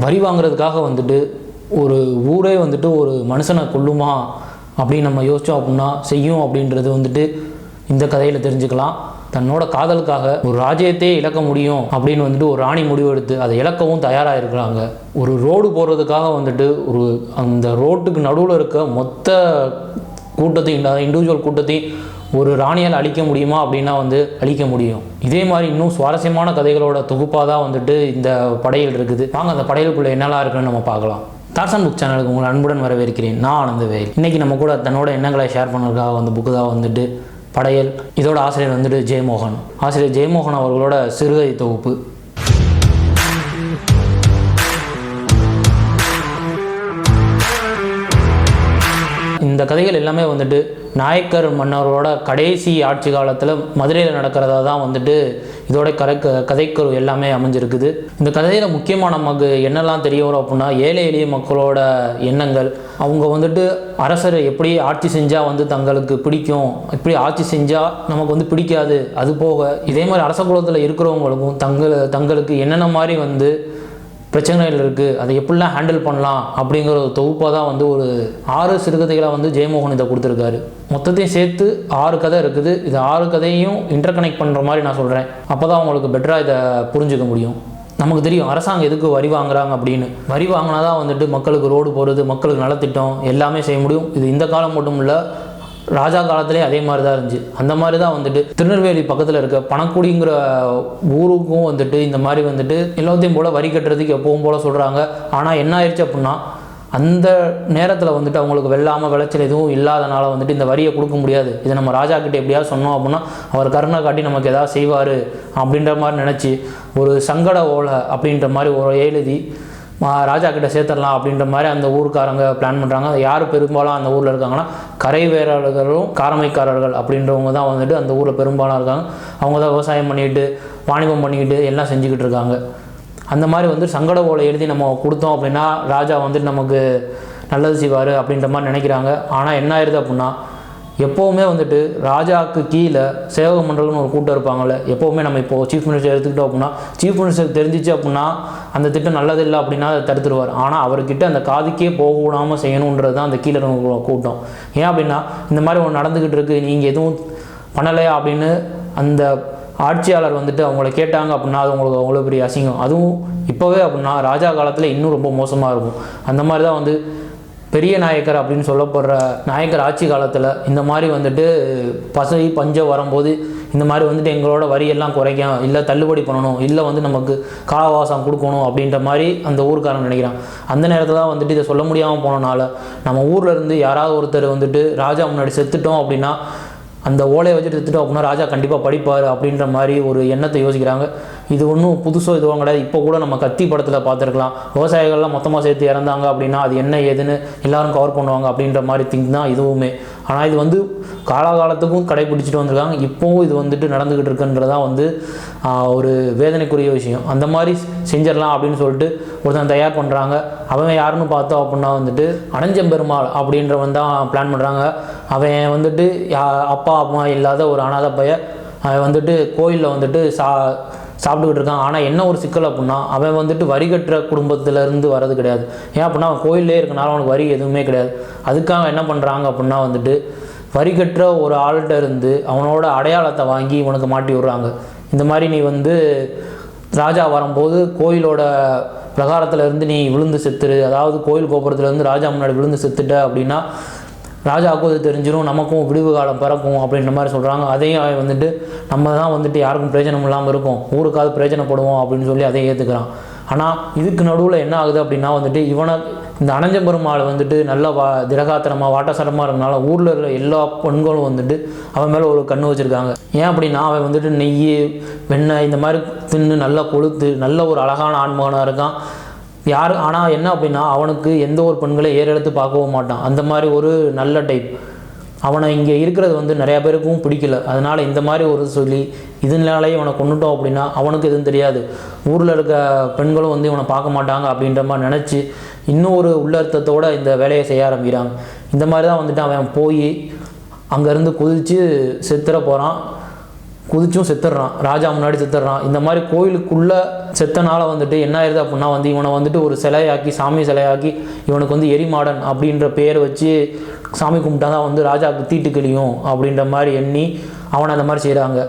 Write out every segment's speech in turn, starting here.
வரி வாங்குறதுக்காக வந்துட்டு ஒரு ஊரே வந்துட்டு ஒரு மனுஷனை கொல்லுமா அப்படின்னு நம்ம யோசித்தோம் அப்படின்னா செய்யும் அப்படின்றது வந்துட்டு இந்த கதையில் தெரிஞ்சுக்கலாம். தன்னோட காதலுக்காக ஒரு ராஜ்யத்தையே இழக்க முடியும் அப்படின்னு வந்துட்டு ஒரு ராணி முடிவெடுத்து அதை இழக்கவும் தயாராக இருக்கிறாங்க ஒரு ரோடு போடுறதுக்காக வந்துட்டு ஒரு அந்த ரோட்டுக்கு நடுவில் இருக்க மொத்த கூட்டத்தையும் இண்டிவிஜுவல் கூட்டத்தையும் ஒரு ராணியால் அழிக்க முடியுமா அப்படின்னா வந்து அழிக்க முடியும். இதே மாதிரி இன்னும் சுவாரஸ்யமான கதைகளோட தொகுப்பாக தான் வந்துட்டு இந்த படையல் இருக்குது. வாங்க அந்த படையலுக்குள்ளே என்னெல்லாம் இருக்குன்னு நம்ம பார்க்கலாம். டார்சன் புக் சேனலுக்கு உங்களை அன்புடன் வரவேற்கிறேன். நான் ஆனந்தவேல் இன்னைக்கு நம்ம கூட தன்னோட எண்ணங்களை ஷேர் பண்ணுறதுக்காக வந்து புக்கு தான் வந்துட்டு படையல். இதோட ஆசிரியர் வந்துட்டு ஜெயமோகன். ஆசிரியர் ஜெயமோகன் அவர்களோட சிறுகதை தொகுப்பு. இந்த கதைகள் எல்லாமே வந்துட்டு நாயக்கர் மன்னரோட கடைசி ஆட்சி காலத்தில் மதுரையில் நடக்கிறதா தான் வந்துட்டு இதோட க கதைக்கரு எல்லாமே அமைஞ்சிருக்குது. இந்த கதையில் முக்கியமாக நமக்கு என்னெல்லாம் தெரிய வரும் அப்படின்னா ஏழை எளிய மக்களோட எண்ணங்கள். அவங்க வந்துட்டு அரசரை எப்படி ஆட்சி செஞ்சால் வந்து தங்களுக்கு பிடிக்கும் இப்படி ஆட்சி செஞ்சால் நமக்கு வந்து பிடிக்காது அது போக இதே மாதிரி அரச குலத்தில் இருக்கிறவங்களுக்கும் தங்கள் தங்களுக்கு என்னென்ன மாதிரி வந்து பிரச்சனைகள் இருக்குது அதை எப்படிலாம் ஹேண்டில் பண்ணலாம் அப்படிங்கிற ஒரு தொகுப்பாக தான் வந்து ஒரு ஆறு சிறுகதைகளை வந்து ஜெயமோகன் இதை கொடுத்துருக்காரு. மொத்தத்தையும் சேர்த்து ஆறு கதை இருக்குது. இது ஆறு கதையும் இன்டர் கனெக்ட் பண்ணுற மாதிரி நான் சொல்கிறேன் அப்போ தான் உங்களுக்கு பெட்டராக இதை புரிஞ்சுக்க முடியும். நமக்கு தெரியும் அரசாங்கம் எதுக்கு வரி வாங்குறாங்க அப்படின்னு. வரி வாங்கினா தான் வந்துட்டு மக்களுக்கு ரோடு போகிறது மக்களுக்கு நலத்திட்டம் எல்லாமே செய்ய முடியும். இது இந்த காலம் மட்டும் இல்லை ராஜா காலத்திலே அதே மாதிரி தான் இருந்துச்சு. அந்த மாதிரி தான் வந்துட்டு திருநெல்வேலி பக்கத்தில் இருக்க பணக்குடிங்கிற ஊருக்கும் வந்துட்டு இந்த மாதிரி வந்துட்டு எல்லாத்தையும் போல் வரி கட்டுறதுக்கு எப்பவும் போல் சொல்கிறாங்க ஆனால் என்ன ஆயிடுச்சு அப்படின்னா அந்த நேரத்தில் வந்துட்டு அவங்களுக்கு வெள்ளாமல் விளைச்சல் எதுவும் இல்லாதனால வந்துட்டு இந்த வரியை கொடுக்க முடியாது. இதை நம்ம ராஜா கிட்டே எப்படியாவது சொன்னோம் அப்படின்னா அவர் கருணை காட்டி நமக்கு எதாவது செய்வார் அப்படின்ற மாதிரி நினச்சி ஒரு சங்கட ஓலை அப்படின்ற மாதிரி ஒரு எழுதி ராஜா கிட்ட சேர்த்துடலாம் அப்படின்ற மாதிரி அந்த ஊருக்காரங்க பிளான் பண்ணுறாங்க யார் பெரும்பாலும் அந்த ஊரில் இருக்காங்கன்னா கரைவேராளர்களும் காரமைக்காரர்கள் அப்படின்றவங்க தான் வந்துட்டு அந்த ஊரில் பெரும்பாலும் இருக்காங்க. அவங்க தான் விவசாயம் பண்ணிக்கிட்டு வாணிபம் பண்ணிக்கிட்டு எல்லாம் செஞ்சுக்கிட்டு இருக்காங்க. அந்த மாதிரி வந்து சங்கட ஓலை எழுதி நம்ம கொடுத்தோம் அப்படின்னா ராஜா வந்துட்டு நமக்கு நல்லது செய்வார் அப்படின்ற மாதிரி நினைக்கிறாங்க. ஆனால் என்ன ஆயிடுது அப்படின்னா எப்போவுமே வந்துட்டு ராஜாவுக்கு கீழே சேவக மண்டலம்னு ஒரு கூட்டம் இருப்பாங்கள்ல எப்போவுமே நம்ம இப்போ சீஃப் மினிஸ்டர் எடுத்துக்கிட்டோம் அப்படின்னா சீஃப் மினிஸ்டர் தெரிஞ்சிச்சு அப்படின்னா அந்த திட்டம் நல்லதில்லை அப்படின்னா அதை தடுத்துருவார். ஆனால் அவர்கிட்ட அந்த காதுக்கே போக விடாமல் செய்யணுன்றது தான் அந்த கீழே இருக்க கூட்டம். ஏன் அப்படின்னா இந்த மாதிரி ஒன்று நடந்துக்கிட்டு இருக்குது நீங்கள் எதுவும் பண்ணலையா அப்படின்னு அந்த ஆட்சியாளர் வந்துட்டு அவங்கள கேட்டாங்க அப்படின்னா அது உங்களுக்கு அவ்வளோ பெரிய அசிங்கம். அதுவும் இப்போவே அப்படின்னா ராஜா காலத்தில் இன்னும் ரொம்ப மோசமாக இருக்கும். அந்த மாதிரி தான் வந்து பெரிய நாயக்கர் அப்படின்னு சொல்லப்படுற நாயக்கர் ஆட்சி காலத்தில் இந்த மாதிரி வந்துட்டு பசை பஞ்சம் வரும்போது இந்த மாதிரி வந்துட்டு எங்களோட வரியெல்லாம் குறைக்கும் இல்லை தள்ளுபடி பண்ணணும் இல்லை வந்து நமக்கு காலவாசம் கொடுக்கணும் அப்படின்ற மாதிரி அந்த ஊருக்காரன் நினைக்கிறான். அந்த நேரத்தில் தான் வந்துட்டு இதை சொல்ல முடியாமல் போனனால நம்ம ஊரில் இருந்து யாராவது ஒருத்தர் வந்துட்டு ராஜா முன்னாடி செத்துட்டோம் அப்படின்னா அந்த ஓலையை வச்சுட்டு எடுத்துட்டோம் அப்படின்னா ராஜா கண்டிப்பாக படிப்பார் அப்படின்ற மாதிரி ஒரு எண்ணத்தை யோசிக்கிறாங்க. இது ஒன்றும் புதுசோ இதுவும் கிடையாது. இப்போ கூட நம்ம கத்தி படத்தில் பார்த்துருக்கலாம். விவசாயிகள்லாம் மொத்தமாக சேர்த்து இறந்தாங்க அப்படின்னா அது என்ன ஏதுன்னு எல்லாரும் கவர் பண்ணுவாங்க அப்படின்ற மாதிரி திங்க் தான் இதுவுமே. ஆனால் இது வந்து காலாகாலத்துக்கும் கடைபிடிச்சிட்டு வந்திருக்காங்க. இப்போவும் இது வந்துட்டு நடந்துக்கிட்டு இருக்குன்றதான் வந்து ஒரு வேதனைக்குரிய விஷயம். அந்த மாதிரி செஞ்சிடலாம் அப்படின்னு சொல்லிட்டு ஒருத்தன் தயார் பண்ணுறாங்க அவன் யாருன்னு பார்த்தோம் அப்படின்னா வந்துட்டு அனஞ்சம்பெருமாள் அப்படின்றவன் தான் பிளான் பண்ணுறாங்க அவன் வந்துட்டு யா அப்பா அம்மா இல்லாத ஒரு அனாதை பைய அவன் வந்துட்டு கோயிலில் வந்துட்டு சா சாப்பிட்டுக்கிட்டு இருக்கான். ஆனால் என்ன ஒரு சிக்கல் அப்படின்னா அவன் வந்துட்டு வரி கட்டுற குடும்பத்திலேருந்து வர்றது கிடையாது. ஏன் அப்படின்னா அவன் கோயிலே இருக்கனால அவனுக்கு வரி எதுவுமே கிடையாது. அதுக்காக என்ன பண்ணுறாங்க அப்படின்னா வந்துட்டு வரி கட்டுற ஒரு ஆள்கிட்ட இருந்து அவனோட அடையாளத்தை வாங்கி இவனுக்கு மாட்டி விடுறாங்க. இந்த மாதிரி நீ வந்து ராஜா வரும்போது கோயிலோட பிரகாரத்தில் இருந்து நீ விழுந்து செத்துரு. அதாவது கோயில் கோபுரத்துலேருந்து ராஜா முன்னாடி விழுந்து செத்துட்ட அப்படின்னா ராஜாவுக்கும் அது தெரிஞ்சிடும் நமக்கும் விடுவு காலம் பிறக்கும் அப்படின்ற மாதிரி சொல்கிறாங்க அதையும் அவன் வந்துட்டு நம்ம தான் வந்துட்டு யாருக்கும் பிரயோஜனம் இல்லாமல் இருக்கும். ஊருக்காவது பிரயோஜனப்படுவோம் அப்படின்னு சொல்லி அதை ஏற்றுக்கிறான் ஆனால் இதுக்கு நடுவில் என்ன ஆகுது அப்படின்னா வந்துட்டு இவனை இந்த அனஞ்ச பெருமாள் வந்துட்டு நல்ல வா திரகாத்திரமாக வாட்டசரமாக இருக்கனால ஊரில் இருக்கிற எல்லா பெண்களும் வந்துட்டு அவன் மேலே ஒரு கண்ணு வச்சுருக்காங்க. ஏன் அப்படின்னா அவன் வந்துட்டு நெய் வெண்ணெய் இந்த மாதிரி தின்னு நல்லா கொளுத்து நல்ல ஒரு அழகான ஆண்மகனாக இருக்கான். யார் ஆனால் என்ன அப்படின்னா அவனுக்கு எந்த ஒரு பெண்களை ஏறெடுத்து பார்க்கவும் மாட்டான். அந்த மாதிரி ஒரு நல்ல டைப் அவனை இங்கே இருக்கிறது வந்து நிறையா பேருக்கும் பிடிக்கல. அதனால் இந்த மாதிரி ஒரு சொல்லி இதனாலே இவனை கொண்டுட்டோம் அப்படின்னா அவனுக்கு எதுவும் தெரியாது. ஊரில் இருக்க பெண்களும் வந்து இவனை பார்க்க மாட்டாங்க அப்படின்ற மாதிரி நினச்சி இன்னும் ஒரு உள்ளர்த்தத்தோடு இந்த வேலையை செய்ய ஆரம்பிக்கிறாங்க. இந்த மாதிரி தான் வந்துட்டு அவன் போய் அங்கேருந்து குதித்து செத்துற போகிறான் குதிச்சும் செத்துடுறான். ராஜா முன்னாடி செத்துடுறான். இந்த மாதிரி கோயிலுக்குள்ளே செத்தனால வந்துட்டு என்ன ஆயிருது அப்படின்னா வந்து இவனை வந்துட்டு ஒரு சிலையாக்கி சாமி சிலையாக்கி இவனுக்கு வந்து எரிமாடன் அப்படின்ற பேர் வச்சு சாமி கும்பிட்டா தான் வந்து ராஜாவுக்கு தீட்டு கிளியும் அப்படின்ற மாதிரி எண்ணி அவனை அந்த மாதிரி செய்கிறாங்க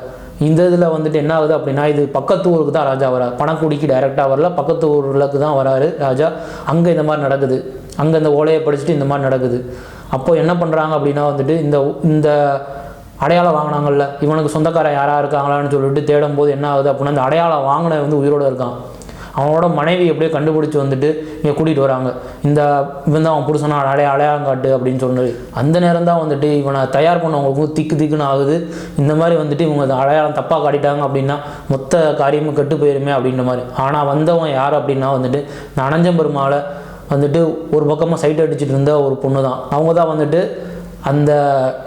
இந்த இதில் வந்துட்டு என்ன ஆகுது அப்படின்னா இது பக்கத்து ஊருக்கு தான் ராஜா வரார். பணக்குடிக்கு டைரெக்டாக வரல. பக்கத்து ஊருக்கு தான் வராரு ராஜா. அங்கே இந்த மாதிரி நடக்குது. அங்கே இந்த ஓலையை படிச்சுட்டு இந்த மாதிரி நடக்குது. அப்போது என்ன பண்ணுறாங்க அப்படின்னா வந்துட்டு இந்த இந்த அடையாளம் வாங்கினாங்கல்ல. இவனுக்கு சொந்தக்காரன் யாராக இருக்காங்களான்னு சொல்லிட்டு தேடும்போது என்ன ஆகுது அப்படின்னா அந்த அடையாளம் வாங்கின வந்து உயிரோடு இருக்கான். அவனோட மனைவி எப்படியோ கண்டுபிடிச்சி வந்துட்டு இங்கே கூட்டிகிட்டு வராங்க. இந்த இவன் தான் அவன் புருஷனா அடைய அடையாளம் காட்டு அப்படின்னு சொன்னது அந்த நேரம் தான் வந்துட்டு இவனை தயார் பண்ணவங்களுக்கும் திக்கு திக்குன்னு ஆகுது. இந்த மாதிரி வந்துட்டு இவங்க அடையாளம் தப்பாக காட்டிட்டாங்க அப்படின்னா மொத்த காரியமும் கெட்டு போயிருமே அப்படின்ற மாதிரி. ஆனால் வந்தவன் யார் அப்படின்னா வந்துட்டு இந்த அனஞ்சம்பெருமாளை வந்துட்டு ஒரு பக்கமாக சைட் அடிச்சுட்டு இருந்த ஒரு பொண்ணு தான் அவங்க தான் வந்துட்டு அந்த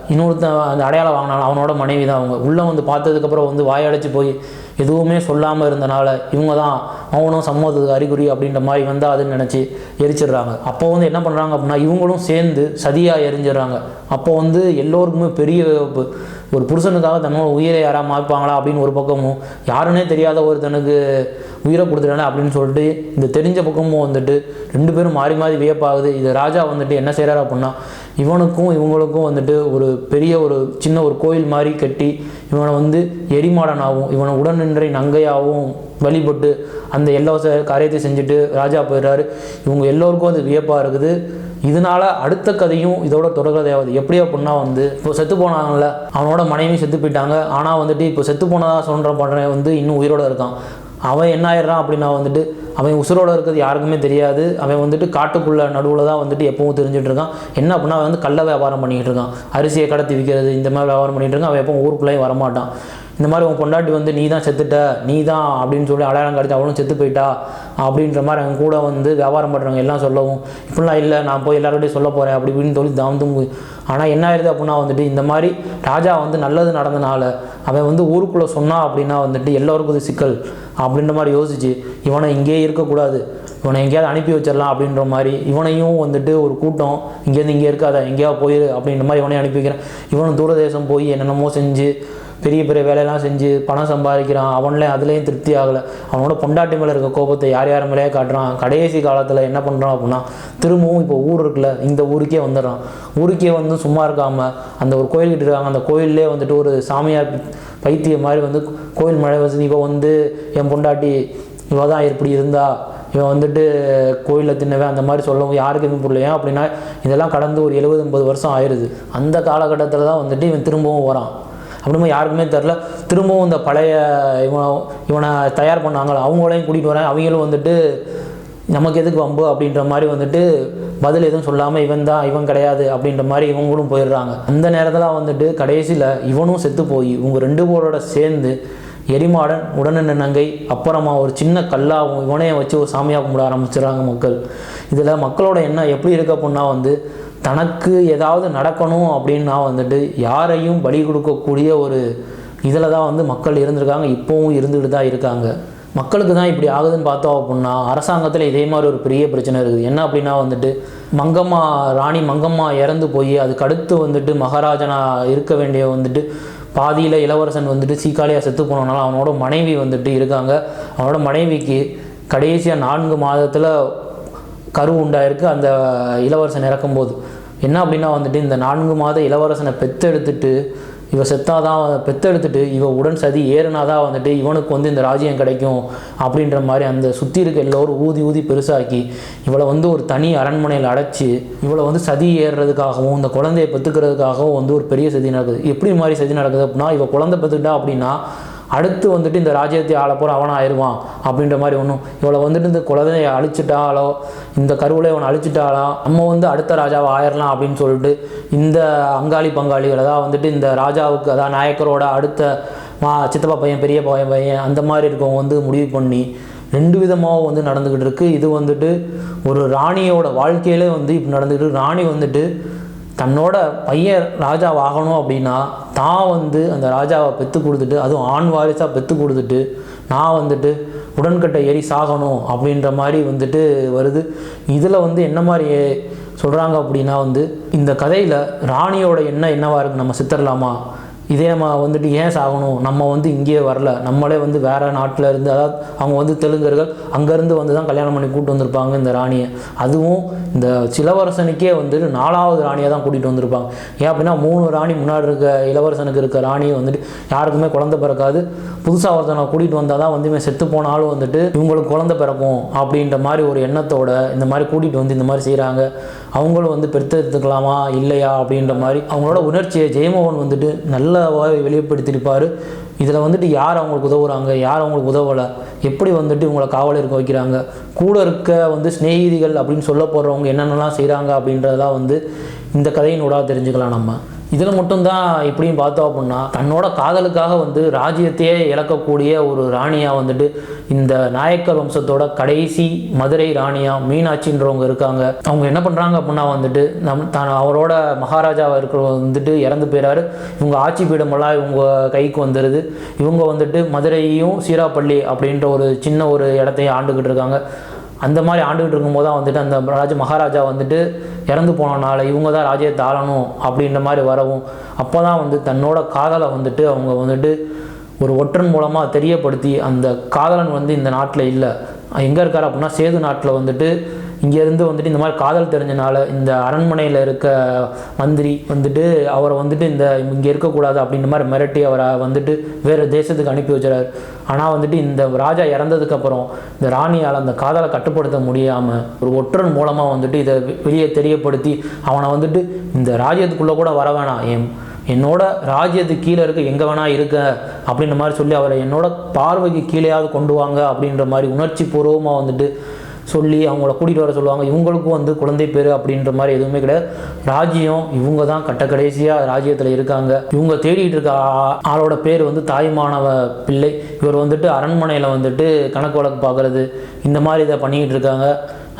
இன்னொருத்தன் அந்த அடையாளம் வாங்கினாலும் அவனோட மனைவி தான் அவங்க. உள்ளே வந்து பார்த்ததுக்கப்புறம் வந்து வாயடைச்சு போய் எதுவுமே சொல்லாமல் இருந்தனால இவங்க தான் அவனும் சம்மதத்துக்கு அறிகுறி அப்படின்ற மாதிரி வந்தால் அதுன்னு நினச்சி எரிச்சிடுறாங்க அப்போ வந்து என்ன பண்ணுறாங்க அப்படின்னா இவங்களும் சேர்ந்து சதியாக எரிஞ்சிடுறாங்க அப்போ வந்து எல்லோருக்குமே பெரிய வியப்பு. ஒரு புருஷனுக்காக தன்னோட உயிரை யாராக மாய்ப்பாங்களா அப்படின்னு ஒரு பக்கமும் யாருன்னே தெரியாத ஒருத்தனுக்கு உயிரை கொடுத்துட்டானே அப்படின்னு சொல்லிட்டு இந்த தெரிஞ்ச பக்கமும் வந்துட்டு ரெண்டு பேரும் மாறி மாறி வியப்பாகுது இது ராஜா வந்துட்டு என்ன செய்கிறாரு அப்படின்னா இவனுக்கும் இவங்களுக்கும் வந்துட்டு ஒரு பெரிய ஒரு சின்ன ஒரு கோயில் மாதிரி கட்டி இவனை வந்து எரிமாடனாகவும் இவனை உடனின்றை நங்கையாகவும் வழிபட்டு அந்த எல்லா காரியத்தை செஞ்சுட்டு ராஜா போயிடுறாரு. இவங்க எல்லோருக்கும் அது வியப்பாக இருக்குது. இதனால அடுத்த கதையும் இதோட தொடர்கதையாவது எப்படி அப்படின்னா வந்து இப்போ செத்து போனாங்கல்ல அவனோட மனைவி செத்து போயிட்டாங்க. ஆனால் வந்துட்டு இப்போ செத்து போனதா சொல்கிற பண்ணுறேன் வந்து இன்னும் உயிரோட இருக்கான். அவன் என்ன ஆயிடுறான் அப்படின்னா வந்துட்டு அவன் உசுரோடு இருக்கிறது யாருக்குமே தெரியாது. அவன் வந்துட்டு காட்டுக்குள்ள நடுவில் தான் வந்துட்டு எப்பவும் தெரிஞ்சுட்டு இருக்கான். என்ன அப்படின்னா அவன் வந்து கள்ள வியாபாரம் பண்ணிக்கிட்டு இருக்கான். அரிசியை கடத்தி விற்கிறது இந்த மாதிரி வியாபாரம் பண்ணிகிட்டு இருக்கான். அவன் எப்பவும் ஊருக்குள்ளேயும் வரமாட்டான். இந்த மாதிரி உன் பொண்டாட்டி வந்து நீ தான் செத்துட்ட நீ தான் அப்படின்னு சொல்லி அடையாளம் காட்டி அவளும் செத்து போயிட்டா அப்படின்ற மாதிரி அவங்க கூட வந்து வியாபாரம் பண்ணுறவங்க எல்லாம் சொல்லவும் இப்படிலாம் இல்லை நான் போய் எல்லாரோடையும் சொல்ல போகிறேன் அப்படி இப்படின்னு சொல்லி தாழ்ந்து ஆனால் என்ன ஆயிடுது அப்படின்னா வந்துட்டு இந்த மாதிரி ராஜா வந்து நல்லது நடந்தனால அவன் வந்து ஊருக்குள்ளே சொன்னான் அப்படின்னா வந்துட்டு எல்லோருக்கும் இது சிக்கல் அப்படின்ற மாதிரி யோசிச்சு இவனை இங்கேயே இருக்கக்கூடாது இவனை எங்கேயாவது அனுப்பி வச்சிடலாம் அப்படின்ற மாதிரி இவனையும் வந்துட்டு ஒரு கூட்டம் இங்கேருந்து இங்கே இருக்காத எங்கேயாவது போயிரு அப்படின்ற மாதிரி இவனையும் அனுப்பி வைக்கிறேன். இவனும் தூரதேசம் போய் என்னென்னமோ செஞ்சு பெரிய பெரிய வேலையெல்லாம் செஞ்சு பணம் சம்பாதிக்கிறான். அவன்ல அதுலேயும் திருப்தி ஆகலை. அவனோட பொண்டாட்டி மேலே இருக்க கோபத்தை யார் யார் மேலேயே காட்டுறான்? கடைசி காலத்தில் என்ன பண்ணுறான் அப்படின்னா திரும்பவும் இப்போ ஊர் இருக்குல்ல இந்த ஊருக்கே வந்துடுறான். ஊருக்கே வந்து சும்மா இருக்காமல் அந்த ஒரு கோயில்கிட்ட இருக்காங்க. அந்த கோயிலே வந்துட்டு ஒரு சாமியார் பைத்தியம் மாதிரி வந்து கோயில் மழை வசதி. இப்போ வந்து என் பொண்டாட்டி இவ தான் இப்படி இருந்தா இவன் வந்துட்டு கோயிலில் தின்னவன் அந்த மாதிரி சொல்லவும் யாருக்குமே எதுவும் புரியல. ஏன் அப்படின்னா இதெல்லாம் கடந்து ஒரு எழுபது ஐம்பது வருஷம் ஆயிடுது அந்த காலகட்டத்தில் தான் வந்துட்டு இவன் திரும்பவும் வரான். அப்படிமா யாருக்குமே தெரில திரும்பவும் இந்த பழைய இவனை இவனை தயார் பண்ணாங்கள? அவங்களையும் கூட்டிகிட்டு வரேன். அவங்களும் வந்துட்டு நமக்கு எதுக்கு வம்பு? அப்படின்ற மாதிரி வந்துட்டு பதில் எதுவும் சொல்லாமல் இவன் தான் இவன் கிடையாது அப்படின்ற மாதிரி இவங்களும் போயிடுறாங்க. அந்த நேரத்தில் வந்துட்டு கடைசியில் இவனும் செத்து போய் இவங்க ரெண்டு பேரோட சேர்ந்து எரிமாடன் உடனே நங்கை அப்புறமா ஒரு சின்ன கல்லாகவும் இவனையும் வச்சு ஒரு சாமியாக கும்பிட ஆரம்பிச்சிடுறாங்க மக்கள். இதில் மக்களோட எண்ணம் எப்படி இருக்க அப்படின்னா வந்து தனக்கு ஏதாவது நடக்கணும் அப்படின்னா வந்துட்டு யாரையும் பலி கொடுக்கக்கூடிய ஒரு இதில் தான் வந்து மக்கள் இருந்திருக்காங்க. இப்போவும் இருந்துகிட்டு தான் இருக்காங்க. மக்களுக்கு தான் இப்படி ஆகுதுன்னு பார்த்தோம் அப்படின்னா அரசாங்கத்தில் இதே மாதிரி ஒரு பெரிய பிரச்சனை இருக்குது. என்ன அப்படின்னா வந்துட்டு மங்கம்மா ராணி மங்கம்மா இறந்து போய் அதுக்கு அடுத்து வந்துட்டு மகாராஜனா இருக்க வேண்டிய வந்துட்டு பாதியில் இளவரசன் வந்துட்டு சீக்காளியாக செத்து போனனால அவனோட மனைவி வந்துட்டு இருக்காங்க. அவனோட மனைவிக்கு கடைசியாக நான்கு மாதத்தில் கரு உண்டாயிருக்கு. அந்த இளவரசன் இறக்கும்போது. என்ன அப்படின்னா வந்துட்டு இந்த நான்கு மாத இளவரசனை பெத்தெடுத்துட்டு இவ செத்தாதான் பெத்தெடுத்துட்டு இவ உடன் சதி ஏறுனாதான் வந்துட்டு இவனுக்கு வந்து இந்த ராஜ்யம் கிடைக்கும் அப்படின்ற மாதிரி அந்த சுற்றி இருக்க எல்லோரும் ஊதி ஊதி பெருசாக்கி இவளை வந்து ஒரு தனி அரண்மனையில் அடைச்சி இவளை வந்து சதி ஏறுறதுக்காகவும் இந்த குழந்தையை பெற்றுக்கிறதுக்காகவும் வந்து ஒரு பெரிய சதி நடக்குது. எப்படி மாதிரி சதி நடக்குது அப்படின்னா இவ குழந்தை பெற்றுக்கிட்டா அப்படின்னா அடுத்து வந்துட்டு இந்த ராஜ்யத்தை ஆள போகிற அவன் ஆயிடுவான் அப்படின்ற மாதிரி ஒன்றும் இவளை வந்துட்டு இந்த குலதையை அழிச்சிட்டாலோ இந்த கருவிலை இவனை அழிச்சிட்டாலோ நம்ம வந்து அடுத்த ராஜாவை ஆயிரலாம் அப்படின்னு சொல்லிட்டு இந்த அங்காளி பங்காளிகள் அதாவது வந்துட்டு இந்த ராஜாவுக்கு அதாவது நாயக்கரோட அடுத்த மா சித்தப்பா பையன் பெரிய பையன் பையன் அந்த மாதிரி இருக்கவங்க வந்து முடிவு பண்ணி ரெண்டு விதமாக வந்து நடந்துக்கிட்டு இருக்கு. இது வந்துட்டு ஒரு ராணியோட வாழ்க்கையிலே வந்து இப்போ நடந்துக்கிட்டு ராணி வந்துட்டு தன்னோட பையன் ராஜா ஆகணும் அப்படின்னா தான் வந்து அந்த ராஜாவை பெற்று கொடுத்துட்டு அதுவும் ஆண் வாரிசாக பெற்று கொடுத்துட்டு நான் வந்துட்டு உடன்கட்டை ஏறி சாகணும் அப்படின்ற மாதிரி வந்துட்டு வருது. இதில் வந்து என்ன மாதிரி சொல்கிறாங்க அப்படின்னா வந்து இந்த கதையில் ராணியோட எண்ணம் என்னவாக இருக்குது நம்ம சித்தரலாமா? இதே நம்ம வந்துட்டு ஏன் சாகணும்? நம்ம வந்து இங்கேயே வரல. நம்மளே வந்து வேறு நாட்டில் இருந்து அதாவது அவங்க வந்து தெலுங்கர்கள் அங்கேருந்து வந்து தான் கல்யாணம் பண்ணி கூப்பிட்டு வந்திருப்பாங்க இந்த ராணியை. அதுவும் இந்த சிலவரசனுக்கே வந்துட்டு நாலாவது ராணியை தான் கூட்டிகிட்டு வந்திருப்பாங்க. ஏன் அப்படின்னா மூணு ராணி முன்னாடி இருக்க இளவரசனுக்கு இருக்க ராணியை வந்துட்டு யாருக்குமே குழந்தை பிறக்காது. புதுசாக ஒருத்தனை கூட்டிகிட்டு வந்தால் தான் வந்து இவன் செத்து போனாலும் வந்துட்டு இவங்களுக்கு குழந்தை பிறக்கும் அப்படின்ற மாதிரி ஒரு எண்ணத்தோட இந்த மாதிரி கூட்டிகிட்டு வந்து இந்த மாதிரி செய்கிறாங்க அவங்களும் வந்து பெருத்தெடுத்துக்கலாமா இல்லையா அப்படின்ற மாதிரி அவங்களோட உணர்ச்சியை ஜெயமோகன் வந்துட்டு நல்ல வெளிப்படுத்தியிருப்பார். இதில் வந்துட்டு யார் அவங்களுக்கு உதவுறாங்க யார் அவங்களுக்கு உதவலை எப்படி வந்துட்டு இவங்களை காவல் இருக்க வைக்கிறாங்க கூட இருக்க வந்து சிநேகிதிகள் அப்படின்னு சொல்ல போகிறவங்க என்னென்னலாம் செய்கிறாங்க அப்படின்றதெல்லாம் வந்து இந்த கதையினூடாக தெரிஞ்சுக்கலாம் நம்ம. இதில் மட்டும்தான் இப்படியும் பார்த்தோம் அப்படின்னா தன்னோட காதலுக்காக வந்து ராஜ்யத்தையே இழக்கக்கூடிய ஒரு ராணியாக வந்துட்டு இந்த நாயக்கர் வம்சத்தோட கடைசி மதுரை ராணியா மீனாட்சின்றவங்க இருக்காங்க. அவங்க என்ன பண்ணுறாங்க அப்படின்னா வந்துட்டு நம் தான் அவரோட மகாராஜாவாக இருக்கிற வந்துட்டு இறந்து போயிறாரு. இவங்க ஆட்சி பீடமெல்லாம் இவங்க கைக்கு வந்துடுது இவங்க வந்துட்டு மதுரையும் சீராப்பள்ளி அப்படின்ற ஒரு சின்ன ஒரு இடத்தையும் ஆண்டுக்கிட்டு இருக்காங்க. அந்த மாதிரி ஆண்டுகிட்டு இருக்கும்போது தான் வந்துட்டு அந்த ராஜ மகாராஜா வந்துட்டு இறந்து போனனால இவங்க தான் ராஜ்யத்தை ஆளணும் அப்படின்ற மாதிரி வரவும் அப்போ தான் வந்து தன்னோட காதலை வந்துட்டு அவங்க வந்துட்டு ஒரு ஒற்றன் மூலமாக தெரியப்படுத்தி அந்த காதலன் வந்து இந்த நாட்டில் இல்லை. எங்கே இருக்கார் அப்படின்னா சேது நாட்டில் வந்துட்டு இங்கேருந்து வந்துட்டு இந்த மாதிரி காதல் தெரிஞ்சனால இந்த அரண்மனையில் இருக்க மந்திரி வந்துட்டு அவரை வந்துட்டு இந்த இங்கே இருக்கக்கூடாது அப்படின்ற மாதிரி மிரட்டி அவரை வந்துட்டு வேறு தேசத்துக்கு அனுப்பி வச்சுறாரு. ஆனால் வந்துட்டு இந்த ராஜா இறந்ததுக்கப்புறம் இந்த ராணியால் அந்த காதலை கட்டுப்படுத்த முடியாமல் ஒரு ஒற்றன் மூலமாக வந்துட்டு இதை வெளியே தெரியப்படுத்தி அவனை வந்துட்டு இந்த ராஜ்யத்துக்குள்ளே கூட வர வேணாம். என் என்னோட ராஜ்யத்துக்கு கீழே இருக்க எங்கே வேணா இருக்க அப்படின்ற மாதிரி சொல்லி அவரை என்னோட பார்வைக்கு கீழேயாவது கொண்டு வாங்க அப்படின்ற மாதிரி உணர்ச்சி பூர்வமாக வந்துட்டு சொல்லி அவங்கள கூட்டிகிட்டு வர சொல்லுவாங்க. இவங்களுக்கும் வந்து குழந்தை பேர் அப்படின்ற மாதிரி எதுவுமே கிடையாது. ராஜ்யம் இவங்க தான் கட்ட கடைசியாக ராஜ்யத்தில் இருக்காங்க. இவங்க தேடிட்டு இருக்க ஆளோட பேர் வந்து தாய்மானவ பிள்ளை. இவர் வந்துட்டு அரண்மனையில் வந்துட்டு கணக்கு வழக்கு பார்க்குறது இந்த மாதிரி இதை பண்ணிக்கிட்டு இருக்காங்க.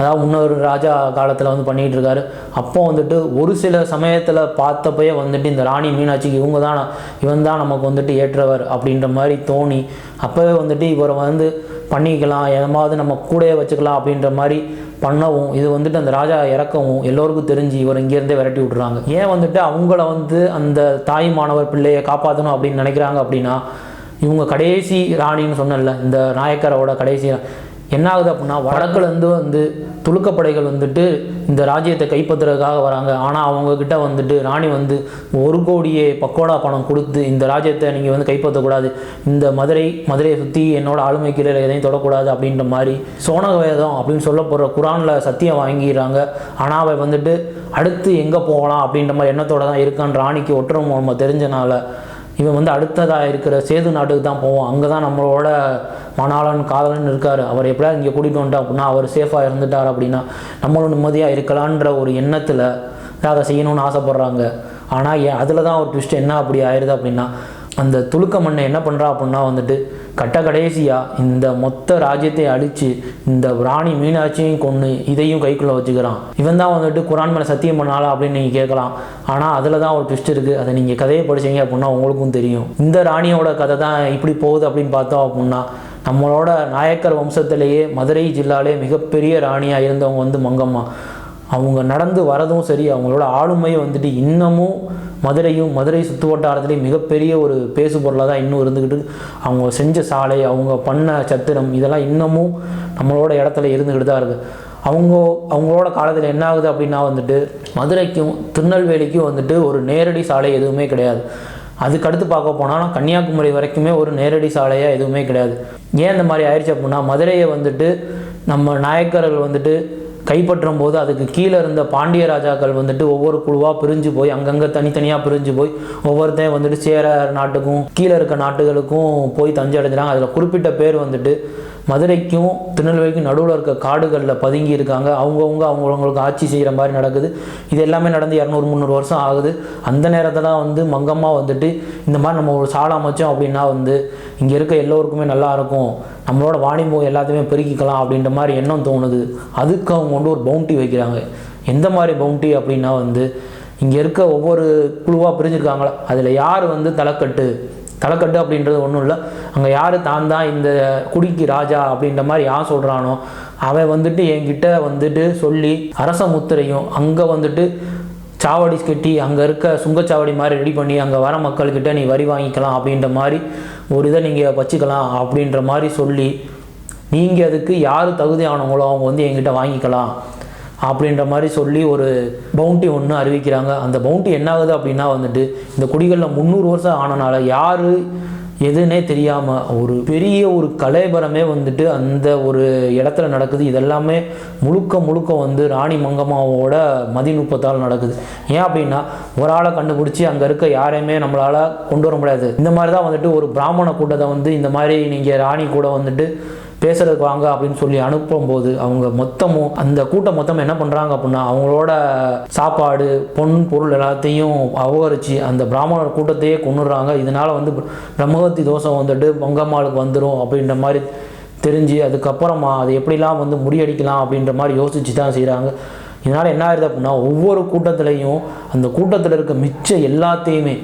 அதாவது முன்னொரு ராஜா காலத்தில் வந்து பண்ணிகிட்டு இருக்காரு. அப்போ வந்துட்டு ஒரு சில சமயத்தில் பார்த்தப்பயே வந்துட்டு இந்த ராணி மீனாட்சிக்கு இவங்க தான் இவன் தான் நமக்கு வந்துட்டு ஏற்றவர் அப்படின்ற மாதிரி தோணி அப்போவே வந்துட்டு இவரை வந்து பண்ணிக்கலாம் எதமாவது நம்ம கூடயே வச்சுக்கலாம் அப்படின்ற மாதிரி பண்ணவும் இது வந்துட்டு அந்த ராஜா இறக்கவும் எல்லோருக்கும் தெரிஞ்சு இவர் இங்கேருந்தே விரட்டி விட்றாங்க ஏன் வந்துட்டு அவங்கள வந்து அந்த தாய் மாணவர் பிள்ளையை காப்பாற்றணும் அப்படின்னு நினைக்கிறாங்க அப்படின்னா இவங்க கடைசி ராணின்னு சொன்னல இந்த நாயக்கரோட கடைசி என்ன ஆகுது அப்படின்னா வடக்குலேருந்து வந்து துலுக்கப்படைகள் வந்துட்டு இந்த ராஜ்யத்தை கைப்பற்றுறதுக்காக வராங்க. ஆனால் அவங்கக்கிட்ட வந்துட்டு ராணி வந்து ஒரு கோடியே பக்கோடா பணம் கொடுத்து இந்த ராஜ்யத்தை நீங்கள் வந்து கைப்பற்றக்கூடாது. இந்த மதுரை மதுரையை சுற்றி என்னோட ஆளுமை கீழே எதையும் தொடக்கூடாது அப்படின்ற மாதிரி சோனக வேதம் அப்படின்னு சொல்ல போகிற குரானில் சத்தியம் வாங்கிடுறாங்க. ஆனால் அவள் வந்துட்டு அடுத்து எங்கே போகலாம் அப்படின்ற மாதிரி எண்ணத்தோட தான் இருக்கான்னு ராணிக்கு ஒற்றை மூலமாக தெரிஞ்சனால இவன் வந்து அடுத்ததாக இருக்கிற சேது நாட்டுக்கு தான் போவோம் அங்கே தான் நம்மளோட மணாளன் காதலன் இருக்கார். அவர் எப்படியாவது இங்கே கூட்டிகிட்டு வந்துட்டா அப்படின்னா அவர் சேஃபாக இருந்துட்டார் அப்படின்னா நம்மளும் நிம்மதியாக இருக்கலான்ற ஒரு எண்ணத்தில் அதை செய்யணும்னு ஆசைப்பட்றாங்க. ஆனால் அதில் தான் ஒரு ட்விஸ்ட் என்ன அப்படி ஆயிடுது அப்படின்னா அந்த துலுக்க மண்ணை என்ன பண்ணுறா அப்படின்னா வந்துட்டு கட்ட கடைசியாக இந்த மொத்த ராஜ்யத்தை அழித்து இந்த ராணி மீனாட்சியும் கொன்று இதையும் கைக்குள்ளே வச்சுக்கிறான். இவன் தான் வந்துட்டு குரான் மேலே சத்தியம் பண்ணாலா அப்படின்னு நீங்கள் கேட்கலாம். ஆனால் அதில் தான் ஒரு ட்விஸ்ட் இருக்குது அதை நீங்கள் கதையை படிச்சீங்க அப்படின்னா உங்களுக்கும் தெரியும். இந்த ராணியோட கதை தான் இப்படி போகுது அப்படின்னு பார்த்தோம் அப்படின்னா நம்மளோட நாயக்கர் வம்சத்திலேயே மதுரை ஜில்லாலே மிகப்பெரிய ராணியாக இருந்தவங்க வந்து மங்கம்மா. அவங்க நடந்து வரதும் சரி அவங்களோட ஆளுமை வந்துட்டு இன்னமும் மதுரையும் மதுரை சுற்று வட்டாரத்துலேயும் மிகப்பெரிய ஒரு பேசு பொருளாக தான் இன்னும் இருந்துக்கிட்டு அவங்க செஞ்ச சாலை அவங்க பண்ண சத்திரம் இதெல்லாம் இன்னமும் நம்மளோட இடத்துல இருந்துக்கிட்டு தான் இருக்குது அவங்க அவங்களோட காலத்தில் என்ன ஆகுது அப்படின்னா வந்துட்டு மதுரைக்கும் திருநெல்வேலிக்கும் வந்துட்டு ஒரு நேரடி சாலை எதுவுமே கிடையாது. அதுக்கடுத்து பார்க்க போனால் கன்னியாகுமரி வரைக்குமே ஒரு நேரடி சாலையாக எதுவுமே கிடையாது. ஏன் இந்த மாதிரி ஆயிடுச்சு அப்படின்னா மதுரையை வந்துட்டு நம்ம நாயக்கர்கள் வந்துட்டு கைப்பற்றும் போது அதுக்கு கீழே இருந்த பாண்டிய ராஜாக்கள் வந்துட்டு ஒவ்வொரு குழுவாக பிரிஞ்சு போய் அங்கங்கே தனித்தனியாக பிரிஞ்சு போய் ஒவ்வொருத்தையும் வந்துட்டு சேர நாட்டுக்கும் கீழே இருக்க நாட்டுகளுக்கும் போய் தஞ்சை அடைஞ்சிட்டாங்க. அதில் குறிப்பிட்ட பேர் வந்துட்டு மதுரைக்கும் திருநெல்வேலிக்கும் நடுவில் இருக்க காடுகளில் பதுங்கி இருக்காங்க. அவங்கவுங்க அவங்கவுங்களுக்கு ஆட்சி செய்கிற மாதிரி நடக்குது. இது எல்லாமே நடந்து இரநூறு முந்நூறு வருஷம் ஆகுது. அந்த நேரத்தில் தான் வந்து மங்கம்மா வந்துட்டு இந்த மாதிரி நம்ம ஒரு சாலை அமைச்சோம் அப்படின்னா வந்து இங்கே இருக்க எல்லோருக்குமே நல்லா இருக்கும். நம்மளோட வாணிபம் எல்லாத்தையுமே பெருக்கிக்கலாம் அப்படின்ற மாதிரி எண்ணம் தோணுது. அதுக்கு அவங்க வந்து ஒரு பவுண்டி வைக்கிறாங்க. எந்த மாதிரி பவுண்டி அப்படின்னா வந்து இங்கே இருக்க ஒவ்வொரு குழுவாக பிரிஞ்சிருக்காங்களா? அதில் யார் வந்து தலைக்கட்டு? தலைக்கட்டு அப்படின்றது ஒன்றும் இல்லை. அங்கே யார் தான் தான் இந்த குடிக்கு ராஜா அப்படின்ற மாதிரி யார் சொல்கிறானோ அவன் வந்துட்டு என்கிட்ட வந்துட்டு சொல்லி அரச முத்திரையும் அங்கே வந்துட்டு சாவடி கட்டி அங்கே இருக்க சுங்கச்சாவடி மாதிரி ரெடி பண்ணி அங்கே வர மக்கள்கிட்ட நீ வரி வாங்கிக்கலாம் அப்படின்ற மாதிரி ஒரு இதை நீங்கள் வச்சுக்கலாம் அப்படின்ற மாதிரி சொல்லி நீங்கள் அதுக்கு யார் தகுதியானவங்களோ அவங்க வந்து என்கிட்ட வாங்கிக்கலாம். அப்படின்ற மாதிரி சொல்லி ஒரு பவுண்டி ஒன்று அறிவிக்கிறாங்க. அந்த பவுண்டி என்ன ஆகுது அப்படின்னா வந்துட்டு இந்த குடிகளில் முந்நூறு வருஷம் ஆனனால யார் எதுன்னே தெரியாமல் ஒரு பெரிய ஒரு கலைபரமே வந்துட்டு அந்த ஒரு இடத்துல நடக்குது. இதெல்லாமே முழுக்க முழுக்க வந்து ராணி மங்கம்மாவோட மதிநுட்பத்தால் நடக்குது. ஏன் அப்படின்னா ஒரு ஆளை கண்டுபிடிச்சி அங்கே இருக்க யாரையுமே நம்மளால் கொண்டு வர முடியாது. இந்த மாதிரி தான் வந்துட்டு ஒரு பிராமண கூட்டத்தை வந்து இந்த மாதிரி நீங்கள் ராணி கூட வந்துட்டு பேசுறதுக்கு வாங்க அப்படின்னு சொல்லி அனுப்பும்போது அவங்க மொத்தமும் அந்த கூட்டம் மொத்தம் என்ன பண்ணுறாங்க அப்படின்னா அவங்களோட சாப்பாடு பொன் பொருள் எல்லாத்தையும் அபகரித்து அந்த பிராமணர் கூட்டத்தையே கொண்டுடுறாங்க இதனால் வந்து பிரம்மகத்தி தோஷம் வந்துட்டு மங்கம்மாளுக்கு வந்துடும் அப்படின்ற மாதிரி தெரிஞ்சு அதுக்கப்புறமா அதை எப்படிலாம் வந்து முறியடிக்கலாம் அப்படின்ற மாதிரி யோசிச்சு தான் செய்கிறாங்க இதனால் என்ன ஆயிருது அப்படின்னா ஒவ்வொரு கூட்டத்துலேயும் அந்த கூட்டத்தில் இருக்க மிச்ச எல்லாத்தையுமே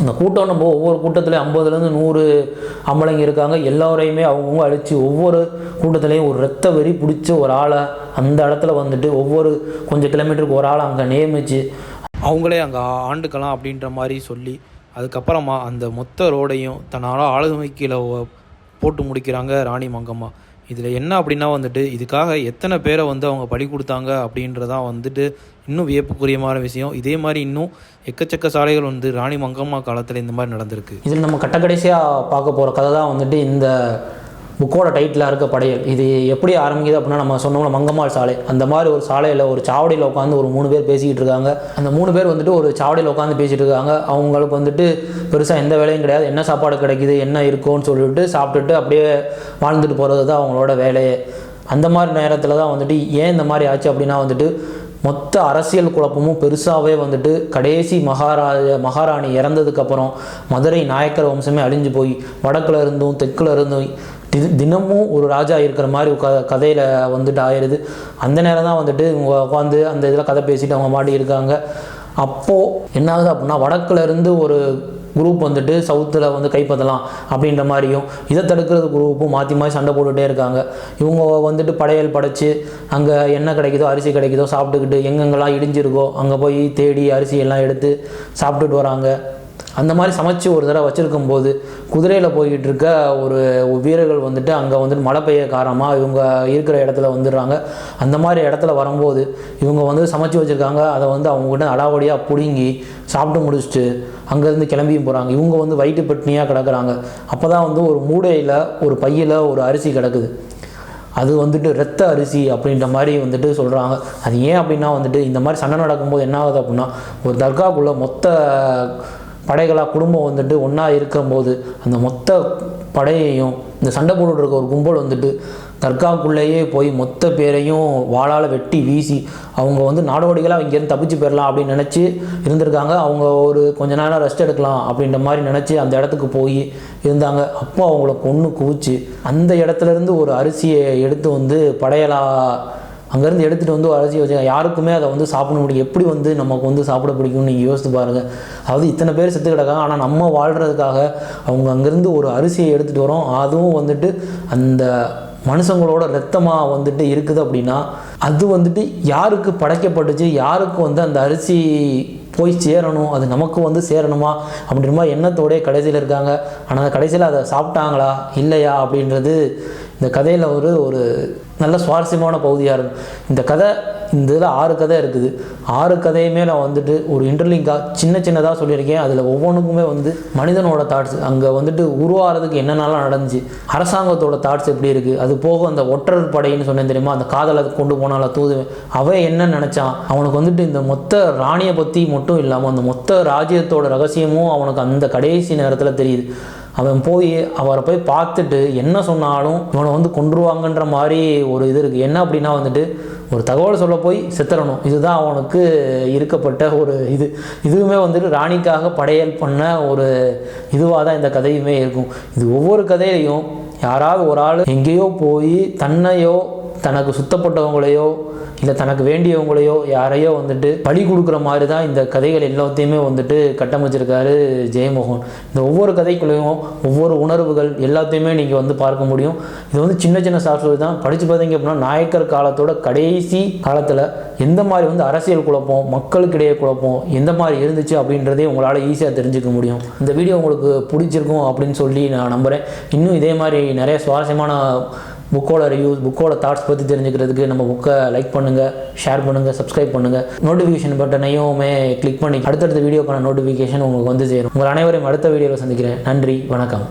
இந்த கூட்டம் நம்ம ஒவ்வொரு கூட்டத்துலேயும் ஐம்பதுலேருந்து நூறு அம்பளைங்க இருக்காங்க. எல்லோரையுமே அவங்கவுங்க அழித்து ஒவ்வொரு கூட்டத்துலேயும் ஒரு ரத்த வெறி பிடிச்ச ஒரு ஆளை அந்த இடத்துல வந்துட்டு ஒவ்வொரு கொஞ்சம் கிலோமீட்டருக்கு ஒரு ஆளை அங்கே நியமித்து அவங்களே அங்கே ஆண்டுக்கலாம் அப்படின்ற மாதிரி சொல்லி அதுக்கப்புறமா அந்த மொத்த ரோடையும் தன்னால் ஆளுமை கீழே போட்டு முடிக்கிறாங்க ராணி மங்கம்மா. இதில் என்ன அப்படின்னா வந்துட்டு இதுக்காக எத்தனை பேரை வந்து அவங்க பலி கொடுத்தாங்க அப்படின்றதான் வந்துட்டு இன்னும் வியப்புக்குரியமான விஷயம். இதே மாதிரி இன்னும் எக்கச்சக்க சாலைகள் வந்து ராணி மங்கம்மா காலத்தில் இந்த மாதிரி நடந்திருக்கு. இதில் நம்ம கட்டக்கடைசியாக பார்க்க போகிற கதை தான் வந்துட்டு இந்த புக்கோட டைட்டிலாக இருக்க படையல் இது எப்படி ஆரம்பிக்குது அப்படின்னா நம்ம சொன்னோம்ல மங்கம்மாள் சாலை. அந்த மாதிரி ஒரு சாலையில் ஒரு சாவடியில் உட்காந்து ஒரு மூணு பேர் பேசிக்கிட்டு இருக்காங்க. அந்த மூணு பேர் வந்துட்டு ஒரு சாவடியில் உட்காந்து பேசிகிட்டு இருக்காங்க. அவங்களுக்கு வந்துட்டு பெருசாக எந்த வேலையும் கிடையாது. என்ன சாப்பாடு கிடைக்குது என்ன இருக்கும்னு சொல்லிட்டு சாப்பிட்டுட்டு அப்படியே வாழ்ந்துட்டு போகிறது தான் அவங்களோட வேலையே. அந்த மாதிரி நேரத்தில் தான் வந்துட்டு ஏன் இந்த மாதிரி ஆச்சு அப்படின்னா வந்துட்டு மொத்த அரசியல் குழப்பமும் பெருசாகவே வந்துட்டு கடைசி மகாராஜ மகாராணி இறந்ததுக்கப்புறம் மதுரை நாயக்கர் வம்சமே அழிஞ்சு போய் வடக்கில் இருந்தும் தெற்கில் இருந்தும் தி- தினமும் ஒரு ராஜா இருக்கிற மாதிரி க கதையில் வந்துட்டு ஆயிடுது. அந்த நேரம் தான் வந்துட்டு இவங்க உட்காந்து அந்த இதில் கதை பேசிட்டு அவங்க மாட்டி இருக்காங்க. அப்போது என்ன ஆகுது அப்படின்னா வடக்குல இருந்து ஒரு குரூப் வந்துட்டு சவுத்தில் வந்து கைப்பற்றலாம் அப்படின்ற மாதிரியும் இதை தடுக்கிறது குரூப்பும் மாற்றி மாற்றி சண்டை போட்டுகிட்டே இருக்காங்க. இவங்க வந்துட்டு படையல் படைச்சு அங்கே என்ன கிடைக்குதோ அரிசி கிடைக்குதோ சாப்பிட்டுக்கிட்டு எங்கெங்கெல்லாம் இடிஞ்சிருக்கோ அங்கே போய் தேடி அரிசி எல்லாம் எடுத்து சாப்பிட்டுட்டு வராங்க. அந்த மாதிரி சமைச்சு ஒரு தடவை வச்சுருக்கும் போது குதிரையில் போய்கிட்டு இருக்க ஒரு வீரர்கள் வந்துட்டு அங்கே வந்துட்டு மழை பெய்ய காரணமாக இவங்க இருக்கிற இடத்துல வந்துடுறாங்க. அந்த மாதிரி இடத்துல வரும்போது இவங்க வந்து சமைச்சு வச்சுருக்காங்க. அதை வந்து அவங்ககிட்ட அடாவடியாக பிடுங்கி சாப்பிட்டு முடிச்சுட்டு அங்கேருந்து கிளம்பியும் போகிறாங்க இவங்க வந்து வயிற்று பட்டினியாக கிடக்குறாங்க. அப்போ தான் வந்து ஒரு மூடையில் ஒரு பையில் ஒரு அரிசி கிடக்குது. அது வந்துட்டு ரத்த அரிசி அப்படின்ற மாதிரி வந்துட்டு சொல்கிறாங்க அது ஏன் அப்படின்னா வந்துட்டு இந்த மாதிரி சண்டை நடக்கும்போது என்ன ஆகுது அப்படின்னா ஒரு தர்காக்குள்ளே மொத்த படைகளாக குடும்பம் வந்துட்டு ஒன்றா இருக்கும்போது அந்த மொத்த படையையும் இந்த சண்டை போட்டுட்டு இருக்க ஒரு கும்பல் வந்துட்டு தர்காவுக்குள்ளேயே போய் மொத்த பேரையும் வாளால் வெட்டி வீசி அவங்க வந்து நாடோடிகளாக இங்கேருந்து தப்பிச்சு போயிடலாம் அப்படின்னு நினச்சி இருந்திருக்காங்க. அவங்க ஒரு கொஞ்ச நேரம் ரெஸ்ட் எடுக்கலாம் அப்படின்ற மாதிரி நினச்சி அந்த இடத்துக்கு போய் இருந்தாங்க. அப்போ அவங்கள கொன்று குவிச்சு அந்த இடத்துல இருந்து ஒரு அரிசியை எடுத்து வந்து படையலாக அங்கேருந்து எடுத்துகிட்டு வந்து ஒரு அரிசி வச்சு யாருக்குமே அதை வந்து சாப்பிட முடியும் எப்படி வந்து நமக்கு வந்து சாப்பிட பிடிக்கும்னு நீங்கள் யோசித்து பாருங்கள் அதாவது இத்தனை பேர் செத்து கிடக்காங்க. ஆனால் நம்ம வாழ்கிறதுக்காக அவங்க அங்கேருந்து ஒரு அரிசியை எடுத்துகிட்டு வரோம். அதுவும் வந்துட்டு அந்த மனுஷங்களோட ரத்தமாக வந்துட்டு இருக்குது அப்படின்னா அது வந்துட்டு யாருக்கு படைக்கப்பட்டுச்சு? யாருக்கு வந்து அந்த அரிசி போய் சேரணும்? அது நமக்கு வந்து சேரணுமா? அப்படின்ற மாதிரி எண்ணத்தோடய கடைசியில் இருக்காங்க. ஆனால் கடைசியில் அதை சாப்பிட்டாங்களா? இல்லையா? அப்படின்றது இந்த கதையில் ஒரு ஒரு நல்ல சுவாரஸ்யமான பகுதியாக இருக்கும் இந்த கதை இந்த இதில் ஆறு கதை இருக்குது. ஆறு கதையுமே நான் வந்துட்டு ஒரு இன்டர்லிங்காக சின்ன சின்னதாக சொல்லியிருக்கேன். அதில் ஒவ்வொன்றுக்குமே வந்து மனிதனோட தாட்ஸ் அங்கே வந்துட்டு உருவாகிறதுக்கு என்னென்னலாம் நடந்துச்சு அரசாங்கத்தோட தாட்ஸ் எப்படி இருக்குது அது போக அந்த ஒற்றர் படைன்னு சொன்னேன் தெரியுமா? அந்த காதலை கொண்டு போனால தூதுவேன் அவன் என்ன நினச்சான்? அவனுக்கு வந்துட்டு இந்த மொத்த ராணியை பற்றி மட்டும் இல்லாமல் அந்த மொத்த ராஜ்யத்தோட ரகசியமும் அவனுக்கு அந்த கடைசி நேரத்தில் தெரியுது. அவன் போய் அவரை போய் பார்த்துட்டு என்ன சொன்னாலும் இவனை வந்து கொண்டுருவாங்கன்ற மாதிரி ஒரு இது இருக்குது என்ன அப்படின்னா வந்துட்டு ஒரு தகவல் சொல்ல போய் செத்துறணும் இதுதான் அவனுக்கு இருக்கப்பட்ட ஒரு இது. இதுவுமே வந்துட்டு ராணிக்காக படையல் பண்ண ஒரு இதுவாக தான் இந்த கதையுமே இருக்கும். இது ஒவ்வொரு கதையிலையும் யாராவது ஒரு ஆள் எங்கேயோ போய் தன்னையோ தனக்கு சுத்தப்பட்டவங்களையோ இல்லை தனக்கு வேண்டியவங்களையோ யாரையோ வந்துட்டு பழி கொடுக்குற மாதிரி தான் இந்த கதைகள் எல்லாத்தையுமே வந்துட்டு கட்டமைச்சிருக்காரு ஜெயமோகன். இந்த ஒவ்வொரு கதைக்குள்ளேயும் ஒவ்வொரு உணர்வுகள் எல்லாத்தையுமே நீங்கள் வந்து பார்க்க முடியும். இது வந்து சின்ன சின்ன சாஃப்ட்வேர் தான். படித்து பார்த்தீங்க அப்படின்னா நாயக்கர் காலத்தோட கடைசி காலத்தில் எந்த மாதிரி வந்து அரசியல் குழப்பம் மக்களுக்கிடையே குழப்பம் எந்த மாதிரி இருந்துச்சு அப்படின்றதே உங்களால் ஈஸியாக தெரிஞ்சுக்க முடியும். இந்த வீடியோ உங்களுக்கு பிடிச்சிருக்கும் அப்படின்னு சொல்லி நான் நம்புகிறேன் இன்னும் இதே மாதிரி நிறைய சுவாரஸ்யமான புக்கோட ரிவ்யூஸ் புக்கோட தாட்ஸ் பற்றி தெரிஞ்சுக்கிறதுக்கு நம்ம புக்கை லைக் பண்ணுங்கள் ஷேர் பண்ணுங்கள் சப்ஸ்கிரைப் பண்ணுங்கள் நோட்டிஃபிகேஷன் பட்டனையுமே கிளிக் பண்ணி அடுத்தடுத்த வீடியோக்கான நோட்டிஃபிகேஷன் உங்களுக்கு வந்து சேரும். உங்கள் அனைவரையும் அடுத்த வீடியோவில் சந்திக்கிறேன். நன்றி வணக்கம்.